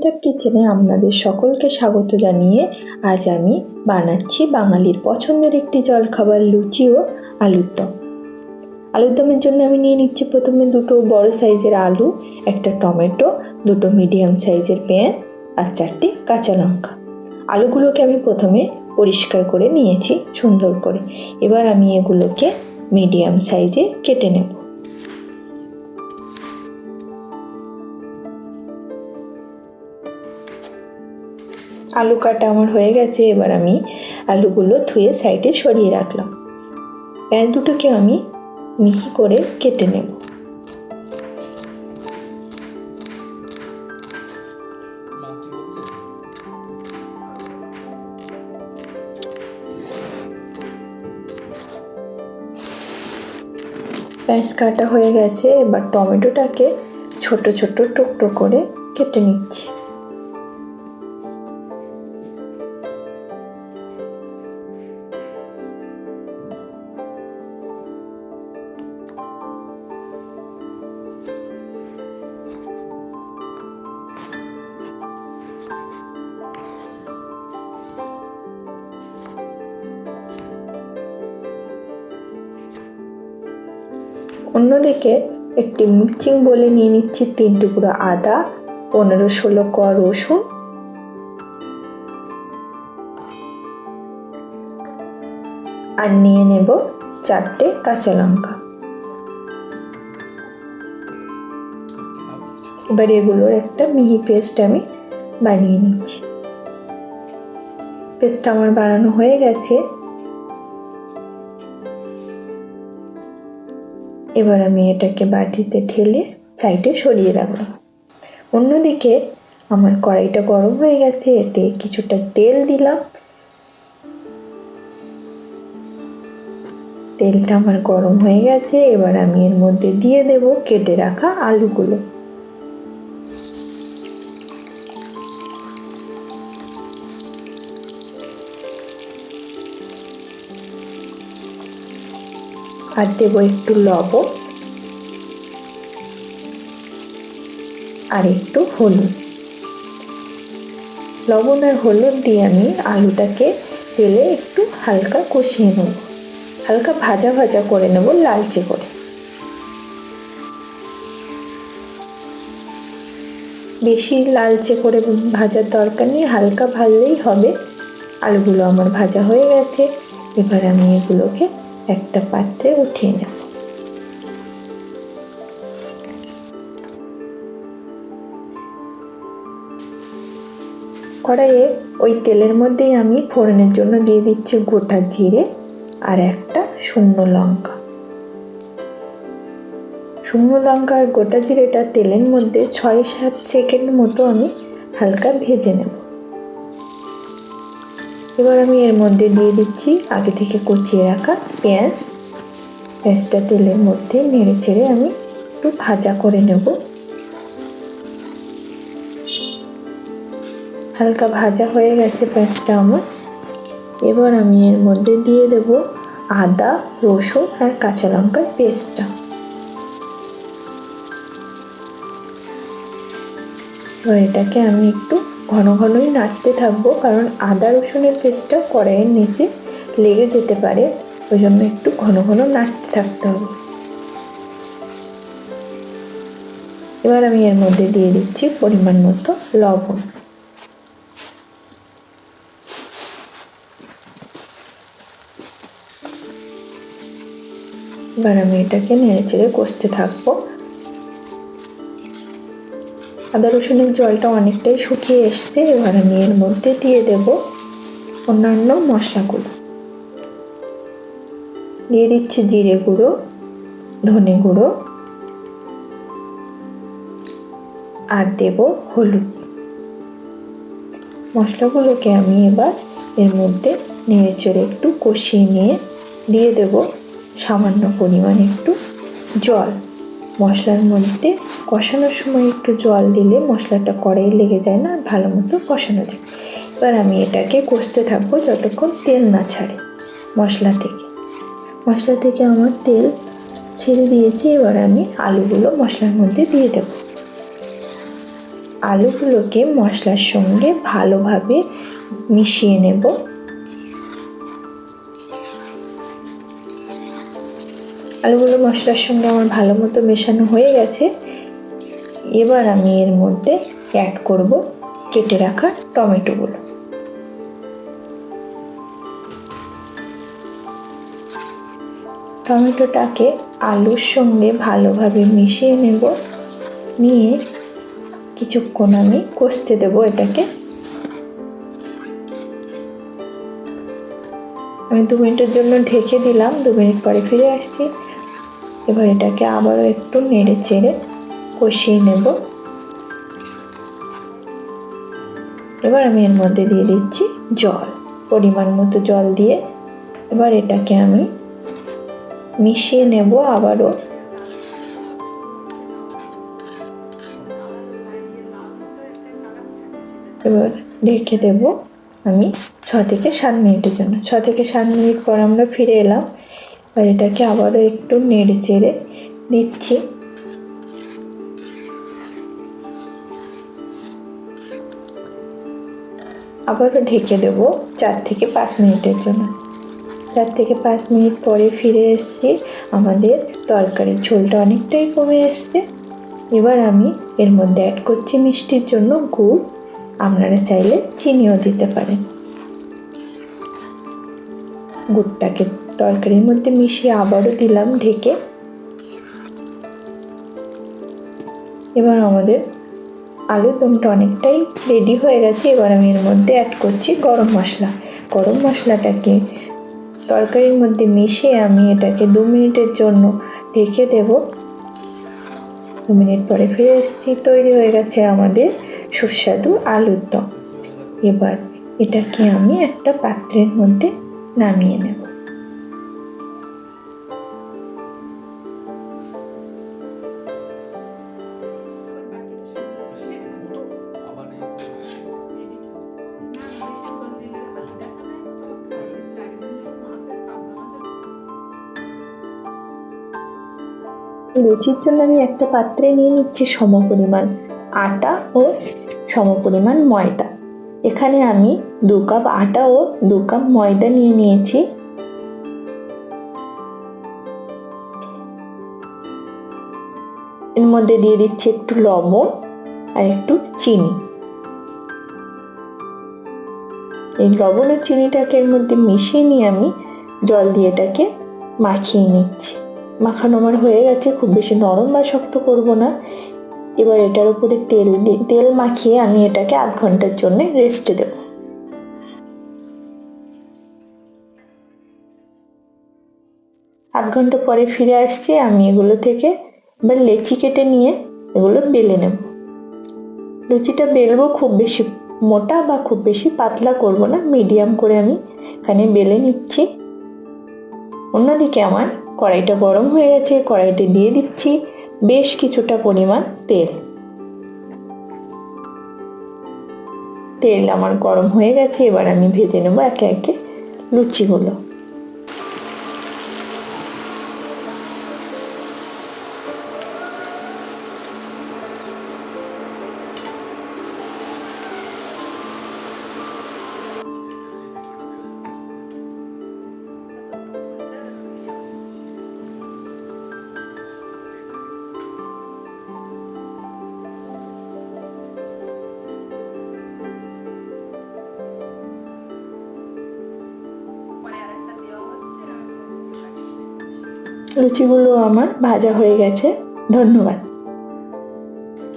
সুস্মিতার কিচেনে আপনাদের সকলকে স্বাগত জানিয়ে আজ আমি বানাচ্ছি বাঙালির পছন্দের একটি জলখাবার লুচি ও আলুর দম। আলুর দমের জন্য আমি নিয়ে নিচ্ছি প্রথমে দুটো বড় সাইজের আলু, একটা টমেটো, দুটো মিডিয়াম সাইজের পেঁয়াজ আর চারটি কাঁচা লঙ্কা। আলুগুলোকে আমি প্রথমে পরিষ্কার করে নিয়েছি সুন্দর করে। এবার আমি এগুলোকে মিডিয়াম সাইজে কেটে নেব। আলু কাটা আমার হয়ে গেছে, এবার আমি আলুগুলো ধুয়ে সাইডে সরিয়ে রাখলাম। পেঁয়াজ দুটোকে আমি মিহি করে কেটে নেব। পেঁয়াজ কাটা হয়ে গেছে, এবার টমেটোটাকে ছোট ছোট টুকরো করে কেটে নিচ্ছি। অন্যদিকে একটি মিক্সিং বলে নিয়ে নিচ্ছি তিন টুকরো আদা, পনেরো ষোলো ক রসুন। আর নিয়ে নেব চারটে কাঁচা লঙ্কা। এবার এগুলোর একটা মিহি পেস্ট আমি বানিয়ে নিচ্ছি। পেস্টটা আমার বানানো হয়ে গেছে। এবার আমি এটাকে বাটিতে ঢেলে সাইডে সরিয়ে রাখলাম অন্যদিকে আমার কড়াইটা গরম হয়ে গেছে, এতে কিছুটা তেল দিলাম। তেলটা আমার গরম হয়ে গেছে, এবার আমি এর মধ্যে দিয়ে দেব কেটে রাখা আলুগুলো। আর দেবো একটু লবণ আর একটু হলুদ। লবণ আর হলুদ দিয়ে আমি আলুটাকে তেলে একটু হালকা কষিয়ে নেব। হালকা ভাজা ভাজা করে নেব লালচে করে। বেশি লালচে করে ভাজার দরকার নেই, হালকা ভাজলেই হবে। আলুগুলো আমার ভাজা হয়ে গেছে। এবার আমি এগুলোকে একটা পাত্রে উঠিয়ে নেব। কড়াইয়ে ওই তেলের মধ্যেই আমি ফোড়নের জন্য দিয়ে দিচ্ছি গোটা জিরে আর একটা শুকনো লঙ্কা। শুকনো লঙ্কা আর গোটা জিরেটা তেলের মধ্যে ছয় সাত সেকেন্ড মতো আমি হালকা ভেজে নেব। এবার আমি এর মধ্যে দিয়ে দিচ্ছি আগে থেকে কুচিয়ে রাখা পেঁয়াজ। পেঁয়াজটা তেলের মধ্যে নেড়ে ছেড়ে আমি একটু ভাজা করে নেব। হালকা ভাজা হয়ে গেছে পেঁয়াজটা আমার। এবার আমি এর মধ্যে দিয়ে দেব আদা, রসুন আর কাঁচা লঙ্কার পেস্টটা। এবার এটাকে আমি একটু ঘন ঘনই নাড়তে থাকব, কারণ আদা রসুনের পেস্টটা কড়াইয়ের নিচে লেগে যেতে পারে। ওই জন্য একটু ঘন ঘন নাড়তে থাকতে হবে। এবার আমি এর মধ্যে দিয়ে দিচ্ছি পরিমাণ মতো লবণ। এবার আমি এটাকে নেড়ে চেড়ে কষতে থাকব। আদা রসুনের জলটা অনেকটাই শুকিয়ে এসছে, এবার আমি এর মধ্যে দিয়ে দেব অন্যান্য মশলাগুলো। দিয়ে দিচ্ছি জিরে গুঁড়ো, ধনে গুঁড়ো, আর দেব হলুদ। মশলাগুলোকে আমি এবার এর মধ্যে নেড়ে চেড়ে একটু কষিয়ে নিয়ে দিয়ে দেব সামান্য পরিমাণ একটু জল। মশলার মধ্যে কষানোর সময় একটু জল দিলে মশলাটা কড়াই লেগে যায় না ভালো মতো কষানো যায়। এবার আমি এটাকে কষতে থাকব যতক্ষণ তেল না ছাড়ে মশলা থেকে। মশলা থেকে আমার তেল ছেড়ে দিয়েছি, এবার আমি আলুগুলো মশলার মধ্যে দিয়ে দেব। আলুগুলোকে মশলার সঙ্গে ভালোভাবে মিশিয়ে নেব। আলুগুলো মশলার সঙ্গে আমার ভালো মতো মেশানো হয়ে গেছে। এবার আমি এর মধ্যে অ্যাড করব কেটে রাখা টমেটোগুলো। টমেটোটাকে আলুর সঙ্গে ভালোভাবে মিশিয়ে নেব। নিয়ে কিছুক্ষণ আমি কষতে দেব এটাকে। আমি দু মিনিটের জন্য ঢেকে দিলাম, দু মিনিট পরে ফিরে আসছি। এবার এটাকে আবারও একটু নেড়ে চেড়ে কষিয়ে নেব। এবার আমি এর মধ্যে দিয়ে দিচ্ছি জল, পরিমাণ মতো জল দিয়ে। এবার এটাকে আমি মিশিয়ে নেব আবারও। এবার ঢেকে দেব আমি ছ থেকে সাত মিনিটের জন্য। ছ থেকে সাত মিনিট পর আমরা ফিরে এলাম। এবার এটাকে আবারও একটু নেড়ে চেড়ে দিচ্ছি আবারও ঢেকে দেব চার থেকে পাঁচ মিনিটের জন্য। চার থেকে পাঁচ মিনিট পরে ফিরে এসছি আমাদের তরকারির ঝোলটা অনেকটাই কমে এসছে। এবার আমি এর মধ্যে অ্যাড করছি মিষ্টির জন্য গুড়। আপনারা চাইলে চিনিও দিতে পারেন। গুড়টাকে তরকারির মধ্যে মিশিয়ে আবারও দিলাম ঢেকে। এবার আমাদের আলুর দমটা অনেকটাই রেডি হয়ে গেছে। এবার আমি এর মধ্যে অ্যাড করছি গরম মশলা। গরম মশলাটাকে তরকারির মধ্যে মিশিয়ে আমি এটাকে দু মিনিটের জন্য ঢেকে দেব। দু মিনিট পরে ফিরে এসেছি, তৈরি হয়ে গেছে আমাদের সুস্বাদু আলুর দম। এবার এটাকে আমি একটা পাত্রের মধ্যে নামিয়ে নেব। লুচির জন্য আমি একটা পাত্রে নিয়ে নিচ্ছি সমপরিমাণ আটা ও সমপরিমাণ ময়দা। এখানে আমি দু কাপ আটা ও দু কাপ ময়দা নিয়ে নিয়েছি। এর মধ্যে দিয়ে দিচ্ছি একটু লবণ আর একটু চিনি। এই লবণ ও চিনিটাকে এর মধ্যে মিশিয়ে নিয়ে আমি জল দিয়ে এটাকে মাখিয়ে নিচ্ছি। মাখানো আমার হয়ে গেছে, খুব বেশি নরম বা শক্ত করব না। এবার এটার উপরে তেল তেল মাখিয়ে আমি এটাকে আধ ঘণ্টার জন্য রেস্টে দেব। আধ ঘণ্টা পরে ফিরে আসছি, আমি এগুলো থেকে এবার লেচি কেটে নিয়ে এগুলো বেলে নেব। লুচিটা বেলবো খুব বেশি মোটা বা খুব বেশি পাতলা করব না মিডিয়াম করে আমি এখানে বেলে নিচ্ছি। অন্যদিকে আমার কড়াইটা গরম হয়ে গেছে, কড়াইতে দিয়ে দিচ্ছি বেশ কিছুটা পরিমাণ তেল। তেল আমার গরম হয়ে গেছে, এবার আমি ভেজে নেব একে একে লুচিগুলো লুচিগুলো আমার ভাজা হয়ে গেছে। ধন্যবাদ।